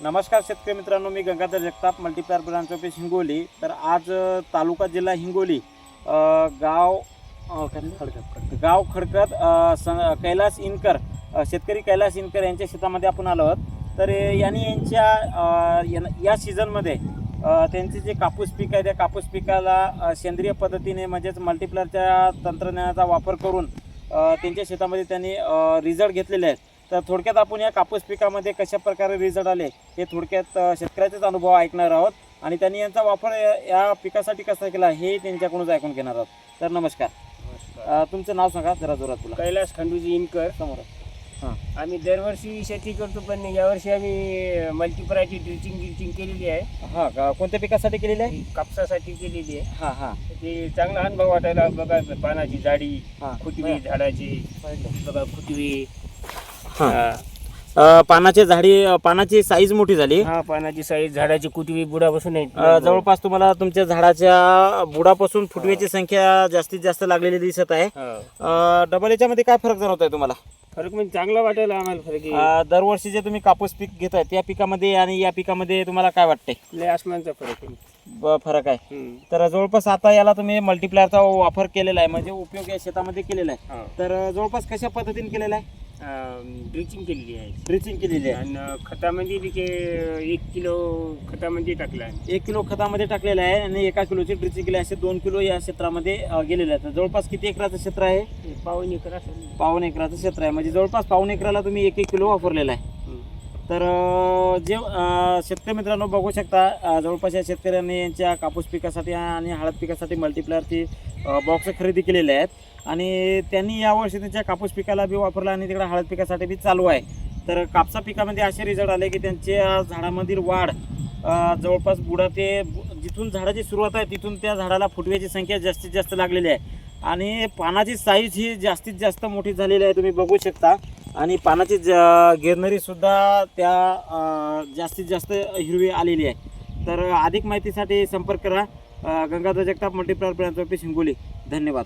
नमस्कार शेतकरी मित्रांनो मी Gangadhar Jagtap multiplier branch office Hingoli. तर आज तालुका जिल्हा हिंगोली अ, गाव अ, गाव खडकत अ, स- कैलास इनकर अ, शेतकरी कैलास इनकर यांच्या शेतामध्ये आपण आलो आहोत. तर अ, यांनी यांच्या अ, यान- या सीझनमध्ये अ, त्यांचे जे कापूस पीक आहे त्या कापूस पिकाला अ, सेंद्रिय पद्धतीने म्हणजेच मल्टीप्लायरच्या तंत्रज्ञानाचा वापर करून अ, त्यांच्या शेतामध्ये त्यांनी रिझल्ट घेतलेले आहेत. तर थोडक्यात आपण या कापूस पिकामध्ये कशा प्रकारे रिझल्ट आले हे थोडक्यात शेतकऱ्याचेच अनुभव ऐकणार आहोत. आणि त्यांनी यांचा वापर या- पिकासाठी कसा केला हे त्यांच्याकडूनच ऐकून घेणार आहोत. तर नमस्कार. तुमचं नाव सांगा जरा जोरात तुला कैलास खंडूजी इनकर. समोर आम्ही दरवर्षी शेती करतो पण यावर्षी आम्ही मल्टीपराची ड्रिचिंग गिल्चिंग केलेली आहे. हां का कोणत्या पिकासाठी केलेलं आहे? कापसासाठी केलेली आहे. हां हां. ते चांगला अनुभव वाटायला बघा पानाची जाडी हां. फुटवी झाडाची बघा फुटवी हां. अ, पानाची झाडी अ, पानाची साईज मोठी झाली. हा, पानाची साईज झाडाची कुटवी बुडापासून अ, आहे जवळपास तुम्हाला तुमच्या झाडाच्या बुडापासून फुटव्याची संख्या जास्तीत जास्त लागलेली दिसत आहे. हा. अ, डबल याच्यामध्ये काय फरक जाणवत आहे तुम्हाला? फरक म्हणजे चांगला वाटायला आम्हाला फरक आहे. अ, दरवर्षी जे तुम्ही कापूस पीक घेताय त्या पिकामध्ये आणि या पिकामध्ये तुम्हाला काय वाटतंय? लय आसमानचा फरक आहे. ब- फरक आहे. हम्म. तर जवळपास आता याला तुम्ही मल्टीप्लायरचा वापर केलेला आहे म्हणजे उपयोग या शेतामध्ये केलेला आहे. हा. तर जवळपास कशा पद्धतीने केलेला आहे? ड्रिचिंग केलेली आहे. ड्रिचिंग केलेली आहे. आणि खतामध्ये बी ते एक किलो खतामध्ये टाकला आहे. एक किलो खतामध्ये टाकलेलं आहे आणि एका किलोची ड्रिचिंग केली आहे. असे दोन किलो या क्षेत्रामध्ये गेलेले आहेत. जवळपास किती एकराचं क्षेत्र आहे? ते पाऊन एकर असेल पाऊन एकराचं क्षेत्र आहे. म्हणजे जवळपास पाऊन एकराला तुम्ही एक एक किलो वापरलेला आहे. तर जे शेतकरी मित्रांनो बघू शकता जवळपास या शेतकऱ्यांनी यांच्या कापूस पिकासाठी आणि हळद पिकासाठी मल्टीप्लायरची बॉक्स खरेदी केलेले आहेत. आणि त्यांनी यावर्षी त्यांच्या कापूस पिकाला बी वापरला आणि तिकडे हळद पिकासाठी बी चालू आहे. तर कापसा पिकामध्ये असे रिझल्ट आले की त्यांच्या झाडामधील वाढ जवळपास बुडा ते जिथून झाडाची सुरुवात आहे तिथून त्या झाडाला फुटव्याची संख्या जास्तीत जास्त लागलेली आहे. आणि पानाची साईज ही जास्तीत जास्त मोठी झालेली आहे तुम्ही बघू शकता. आणि पानाची ज गिरनरीसुद्धा त्या जास्तीत जास्त हिरवी आलेली आहे. तर अधिक माहितीसाठी संपर्क करा. Gangadhar Jagtap multiplier branch Shingoli. Hingoli धन्यवाद.